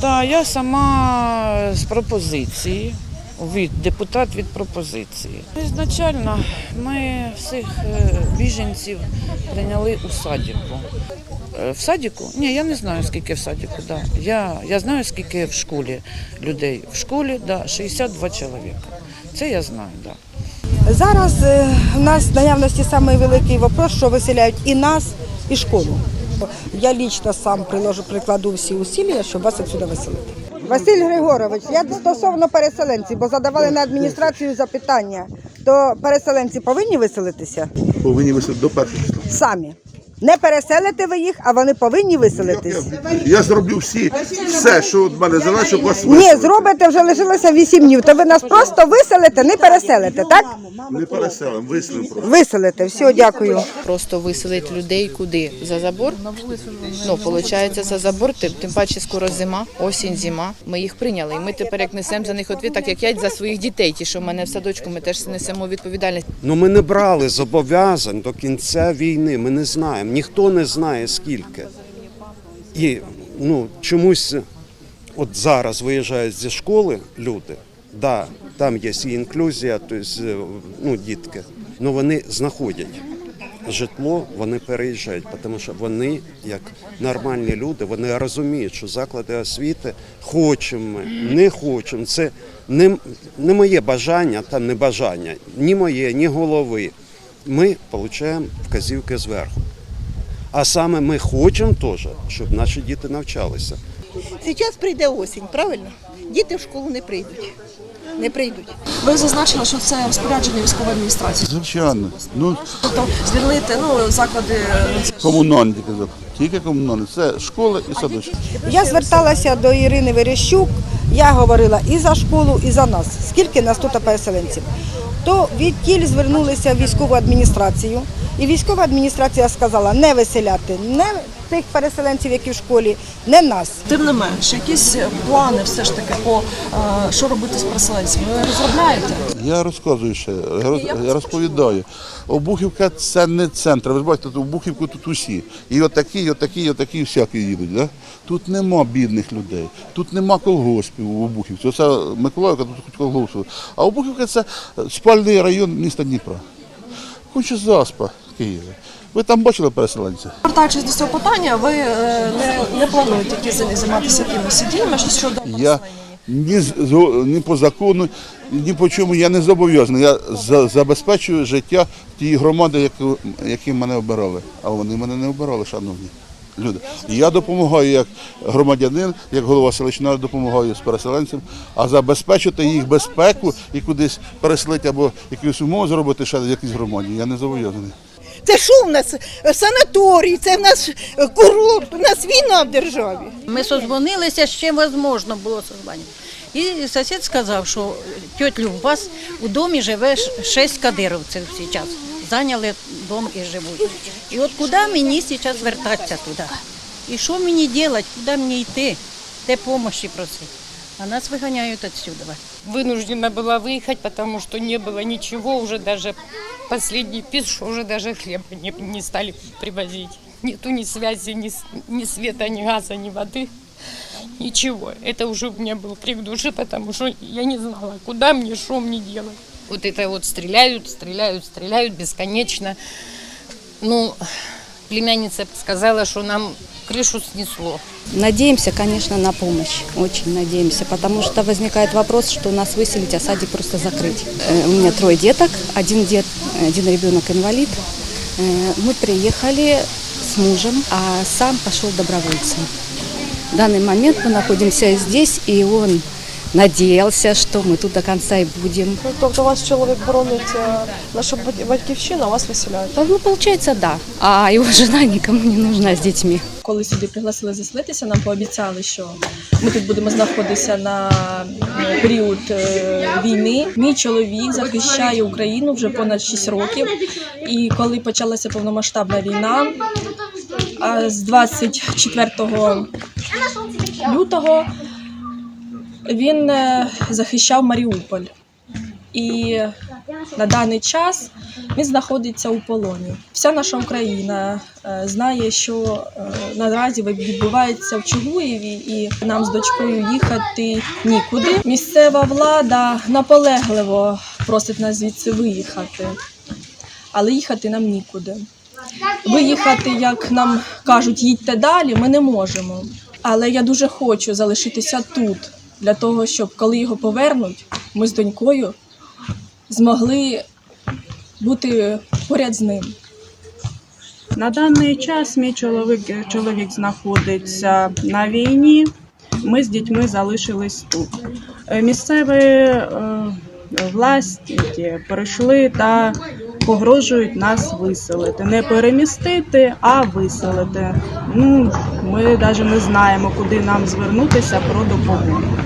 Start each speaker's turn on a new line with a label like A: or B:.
A: да, я сама з пропозиції. Від депутат від пропозиції. Ізначально ми всіх е, біженців прийняли у садіку. Е, В садіку? Ні, я не знаю, скільки в садіку. Да. Я, я знаю, скільки в школі людей. В школі да, 62 чоловіка. Це я знаю. Да.
B: Зараз е, у нас в наявності самий великий вопрос, що виселяють і нас, і школу. Я лічно сам приложу, прикладу всі усилля, щоб вас відсюди виселити. Василь Григорович, я стосовно переселенців, бо задавали на адміністрацію запитання, то переселенці повинні виселитися
C: Повинні виселити до першого числа.
B: самі. Не переселите ви їх, а вони повинні виселитись.
C: Я зроблю всі, все, що від мене залежить, щоб вас
B: Ні,
C: виселити.
B: зробите вже лишилося 8 днів. То ви нас просто виселите, не переселите, так?
C: Не переселимо, виселимо просто.
B: Виселите. Все, дякую.
D: Просто виселить людей куди? За забор? Ну, виходить, за забор, тим, тим паче скоро зима, осінь, зима. Ми їх прийняли. І ми тепер як несемо за них відповідь, так як я за своїх дітей, ті, що в мене в садочку, ми теж несемо відповідальність.
E: Ну ми не брали зобов'язань до кінця війни. Ми не знаємо. Ніхто не знає скільки. І ну чомусь, от зараз виїжджають зі школи люди. Да, там є і інклюзія, тобто, ну, дітки. Ну вони знаходять житло, вони переїжджають, тому що вони, як нормальні люди, вони розуміють, що заклади освіти хочемо, ми, не хочемо. Це не, не моє бажання та не бажання, ні моє, ні голови. Ми отримуємо вказівки зверху. А саме ми хочемо теж, щоб наші діти навчалися.
F: Зараз прийде осінь, правильно? Діти в школу не прийдуть. Не прийдуть.
G: Ви зазначили, що це розпорядження військової адміністрації.
C: Звичайно. Ну,
G: Тобто звільнити ну, заклади
C: комунальні тільки тільки комунальні. Це школа і садочок.
B: Я зверталася до Ірини Верещук. Я говорила і за школу, і за нас. Скільки нас тут переселенців? То відтіль звернулися в військову адміністрацію, і військова адміністрація сказала не виселяти не тих переселенців, які в школі, не нас.
G: тим не менш, якісь плани все ж таки по е, що робити з переселенцями. Ви розробляєте?
C: Я розказую ще, я розповідаю. Обухівка це не центр. Ви ж бачите, тут Обухівку тут усі. І отакі, і отакі, і отакі, і всякі їдуть. Да? Тут нема бідних людей, тут нема колгоспів у Обухівці. Оце Миколаївка, тут хоч колгоспів. А Обухівка це спальний район міста Дніпра. Хоче заспа Києва. Ви там бачили переселенців?
G: Повертаючись до цього питання, ви е, не, не плануєте які зай- займатися якимись діями щодо
C: Я ні, ні по закону, ні по чому я не зобов'язаний. Я за- забезпечую життя тієї громади, яку, які мене обирали. А вони мене не обирали, шановні люди. Я допомагаю як громадянин, як голова селищної допомагаю з переселенцям, а забезпечити їх безпеку і кудись переселити або якусь умову зробити ще в якійсь громаді. Я не зобов'язаний.
F: Це що в нас? Санаторій, це в нас курорт, у нас війна в державі.
H: Ми созвонилися, з чим можна було созвонити. І сусід сказав, що тьоть Люб, у вас у домі живе шість кадировців зараз. Зайняли дом і живуть. І от куди мені зараз вертатися туди? І що мені робити, куди мені йти? Де допомоги просити? А нас виганяють відсюди.
I: вынуждена была выехать, потому что не было ничего, уже даже последний что уже даже хлеба не, не стали привозить. Нету ни связи, ни, ни света, ни газа, ни воды, ничего. Это уже у меня был крик души, потому что я не знала, куда мне, что мне делать. Вот это вот стреляют, стреляют, стреляют бесконечно. Ну, племянница сказала, что нам крышу снесло.
J: Надеемся, конечно, на помощь. Очень надеемся, потому что возникает вопрос, что нас выселить, а садик просто закрыть. Э, У меня трое деток, один дед, один ребенок инвалид. Э, Мы приехали с мужем, а сам пошел добровольцем. В данный момент мы находимся здесь, и он надеялся, что мы тут до конца и будем.
G: Тобто вас чоловік боронить е, нашу батьківщину, а вас виселяють.
J: Ну, получается, да. А его жена никому не нужна с детьми.
G: Коли сюди пригласили заселитися, нам пообіцяли, що ми тут будемо знаходитися на е, період е, війни. Мій чоловік захищає Україну вже понад 6 років. І коли почалася повномасштабна війна, а з 24 лютого він е, захищав Маріуполь. І на даний час він знаходиться у полоні. Вся наша Україна е, знає, що е, наразі відбувається в Чугуєві, і нам з дочкою їхати нікуди. Місцева влада наполегливо просить нас звідси виїхати, але їхати нам нікуди. Виїхати, як нам кажуть, їдьте далі, ми не можемо. Але я дуже хочу залишитися тут для того, щоб коли його повернуть, ми з донькою змогли бути поряд з ним.
K: На даний час мій чоловік, чоловік знаходиться на війні. Ми з дітьми залишились тут. Е, Місцеві е, власті прийшли та погрожують нас виселити. Не перемістити, а виселити. Ну, ми навіть не знаємо, куди нам звернутися про допомогу.